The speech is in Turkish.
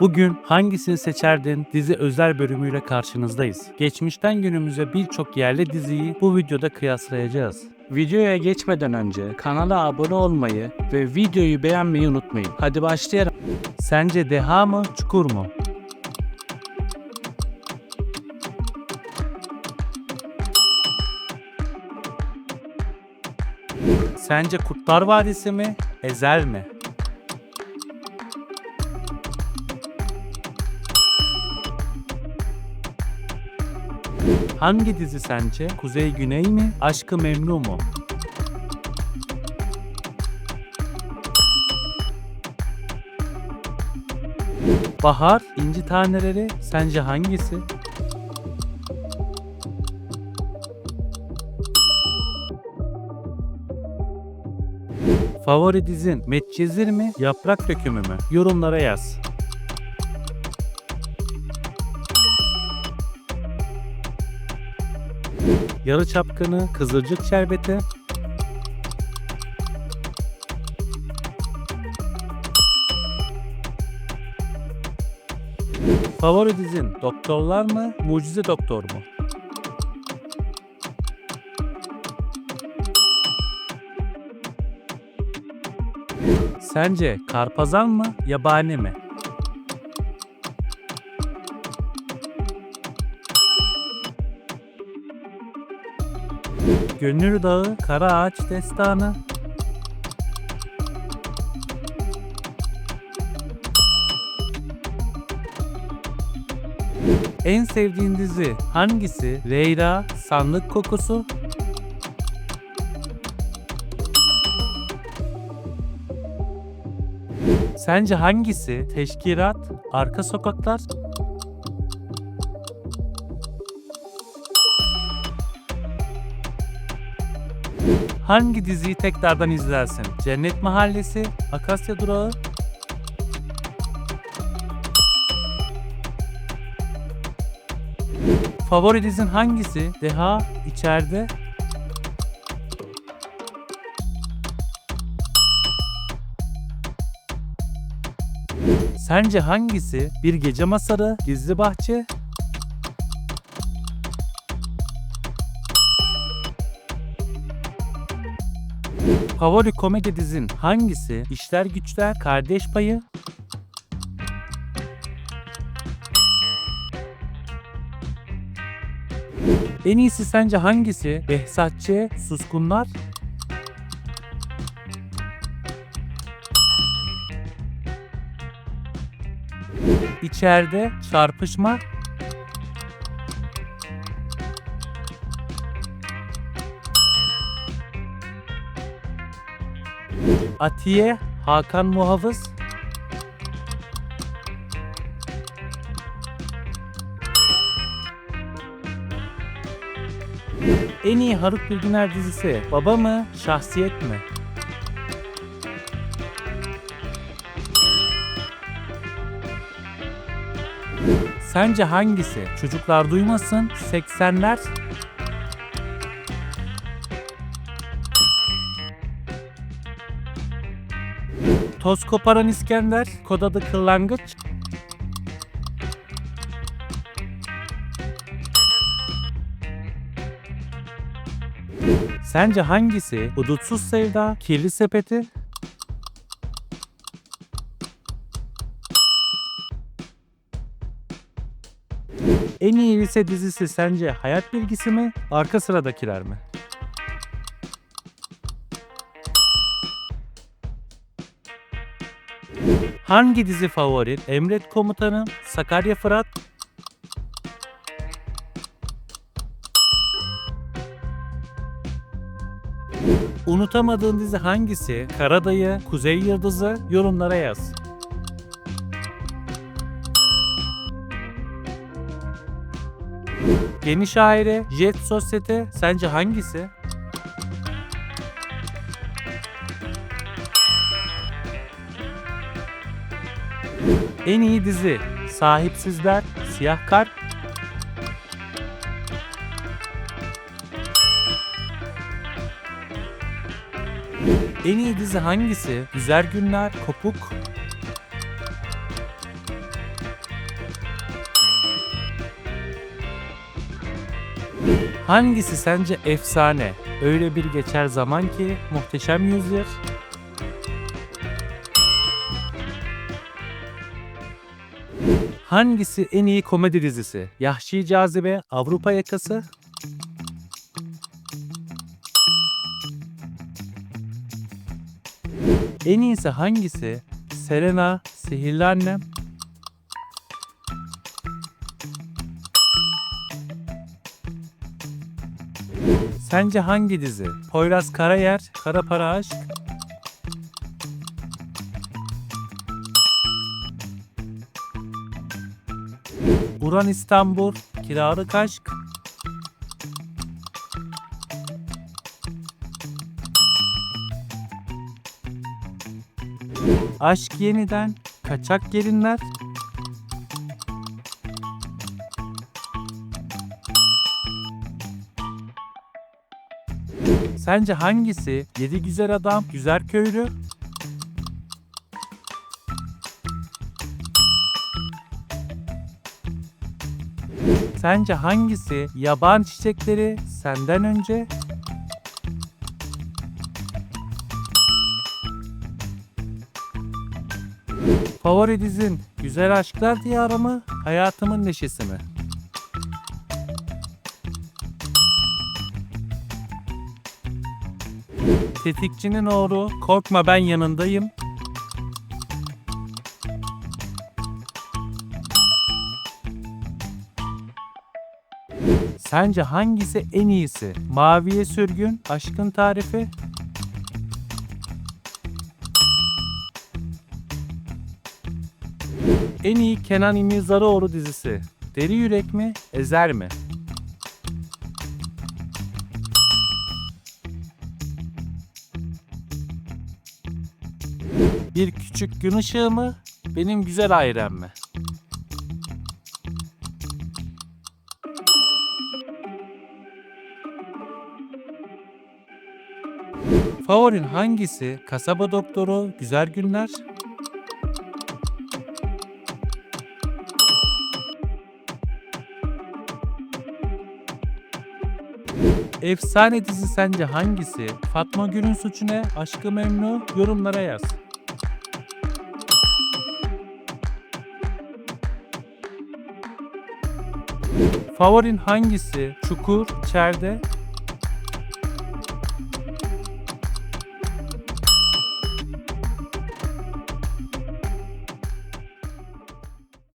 Bugün hangisini seçerdin dizi özel bölümüyle karşınızdayız. Geçmişten günümüze birçok yerli diziyi bu videoda kıyaslayacağız. Videoya geçmeden önce kanala abone olmayı ve videoyu beğenmeyi unutmayın. Hadi başlayalım. Sence Deha mı, Çukur mu? Sence Kurtlar Vadisi mi, Ezel mi? Hangi dizi sence? Kuzey Güney mi? Aşkı Memnu mu? Bahar, İnci Taneleri sence hangisi? Favori dizin Medcezir mi? Yaprak Dökümü mü? Yorumlara yaz. Yarı Çapkını, Kızılcık Şerbeti. Favori dizin Doktorlar mı, Mucize Doktor mu? Sence Karpazan mı, Yabani mi? Gönül Dağı, Kara Ağaç Destanı. En sevdiğin dizi hangisi? Leyla, Sandık Kokusu. Sence hangisi? Teşkilat, Arka Sokaklar. Hangi diziyi tekrardan izlersin? Cennet Mahallesi, Akasya Durağı. Favori dizin hangisi? Deha, içeride. Sence hangisi? Bir Gece Masalı, Gizli Bahçe. Favori komedi dizin hangisi? İşler Güçler, Kardeş Payı. En iyisi sence hangisi? Behzatçı, Suskunlar. İçeride çarpışma. Atiye, Hakan Muhafız. En iyi Haluk Bilginer dizisi Baba mı, Şahsiyet mi? Sence hangisi? Çocuklar duymasın, 80'ler. Toz koparan İskender, kod adı Kırlangıç. Sence hangisi? Hudutsuz Sevda, Kirli Sepeti. En iyi lise dizisi sence Hayat Bilgisi mi, Arka Sıradakiler mi? Hangi dizi favorin? Emret Komutanım, Sakarya Fırat. Unutamadığın dizi hangisi? Karadayı, Kuzey Yıldızı yorumlara yaz. Geniş Aile, Jet Sosyete sence hangisi? En iyi dizi Sahipsizler, Siyah Kar. En iyi dizi hangisi? Güzel Günler, Kopuk. Hangisi sence efsane? Öyle bir geçer zaman ki muhteşem yüzyıl, Hangisi en iyi komedi dizisi? Yahşi Cazibe, Avrupa Yakası. En iyisi hangisi? Selena, Sihirli Annem. Sence hangi dizi? Poyraz Karayer, Kara Para Aşk. Uran İstanbul, Kiralık Aşk. Aşk Yeniden, Kaçak Gelinler. Sence hangisi? Yedi Güzel Adam, Güzel Köylü. Sence hangisi? Yaban Çiçekleri, Senden Önce. Favori dizin Güzel Aşklar Diyarı mı? Hayatımın Neşesi mi? Tetikçinin oğlu Korkma Ben Yanındayım. Sence hangisi en iyisi? Maviye Sürgün, Aşkın Tarifi. En iyi Kenan İmirzalıoğlu dizisi. Deri Yürek mi, Ezer mi? Bir küçük gün ışığı mı, benim güzel ailem mi? Favorin hangisi? Kasaba Doktoru, Güzel Günler. Efsane dizi sence hangisi? Fatma Gül'ün suçu ne? Aşkı Memnu? Yorumlara yaz. Favorin hangisi? Çukur, Çerde,